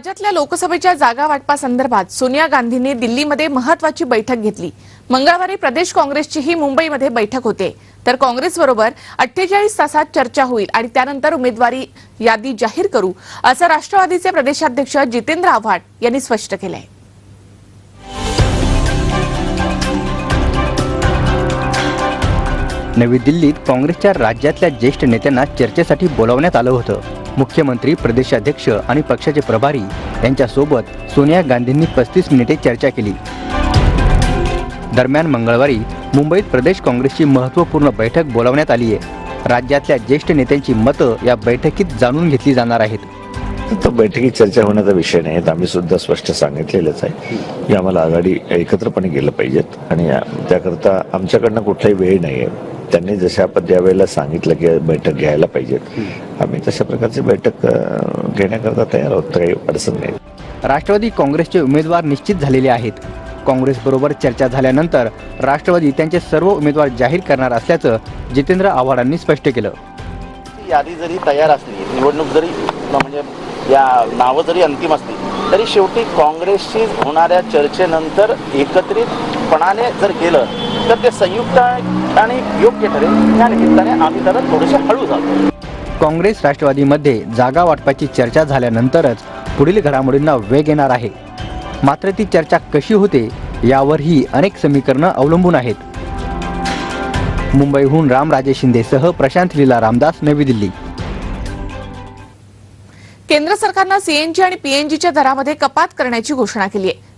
राज्यातल्या लोकसभेच्या जागा वाटपासंदर्भात सोनिया गांधींनी दिल्लीमध्ये महत्वाची बैठक घेतली. मंगळवारी प्रदेश काँग्रेसचीही मुंबईमध्ये बैठक होते. तर काँग्रेसबरोबर अठ्ठेचाळीस तासात चर्चा होईल आणि त्यानंतर उमेदवारी यादी जाहीर करू असं राष्ट्रवादीचे प्रदेशाध्यक्ष जितेंद्र आव्हाड यांनी स्पष्ट केलंय. नवी दिल्लीत काँग्रेसच्या राज्यातल्या ज्येष्ठ नेत्यांना चर्चेसाठी बोलावण्यात आलं होतं. मुख्यमंत्री प्रदेशाध्यक्ष आणि पक्षाचे प्रभारी यांच्यासोबत सोनिया गांधींनी पस्तीस मिनिटे चर्चा केली. दरम्यान मंगळवारी मुंबईत प्रदेश काँग्रेसची महत्त्वपूर्ण बैठक बोलावण्यात आली आहे राज्यातल्या ज्येष्ठ नेत्यांची मतं या बैठकीत जाणून घेतली जाणार आहेत. तर बैठकीत चर्चा होण्याचा विषय नाही आम्ही सुद्धा स्पष्ट सांगितलेलंच आहे. की आम्हाला आघाडी एकत्रपणे गेलं पाहिजेत आणि या- त्याकरता आमच्याकडनं कुठलाही वेळ नाही आहे त्यांनी जशा आपण त्यावेळेला सांगितलं की बैठक घ्यायला पाहिजेत. आम्ही तशा प्रकारची बैठक घेण्याकरता तयार आहोत काही अडचण नाही. राष्ट्रवादी काँग्रेसचे उमेदवार निश्चित झालेले आहेत. काँग्रेसबरोबर चर्चा झाल्यानंतर राष्ट्रवादी त्यांचे सर्व उमेदवार जाहीर करणार असल्याचं जितेंद्र आव्हाडांनी स्पष्ट केलं. ती यादी जरी तयार असली निवडणूक जरी म्हणजे या नावं जरी अंतिम असली तरी शेवटी काँग्रेसशी होणाऱ्या चर्चेनंतर एकत्रितपणाने जर केलं तर ते संयुक्त आणि योग्य ठरेल त्या निमित्ताने आम्ही त्याला थोडेसे हळू जातो. काँग्रेस राष्ट्रवादीमध्ये जागा वाटपाची चर्चा झाल्यानंतरच पुढील घडामोडींना वेग येणार आहे. मात्र ती चर्चा कशी होते यावरही अनेक समीकरणं अवलंबून आहेत. मुंबईहून रामराजे शिंदेसह प्रशांत लीला रामदास नवी दिल्ली. केंद्र सरकारनं सीएनजी आणि पीएनजीच्या दरामध्ये कपात करण्याची घोषणा केली आहे.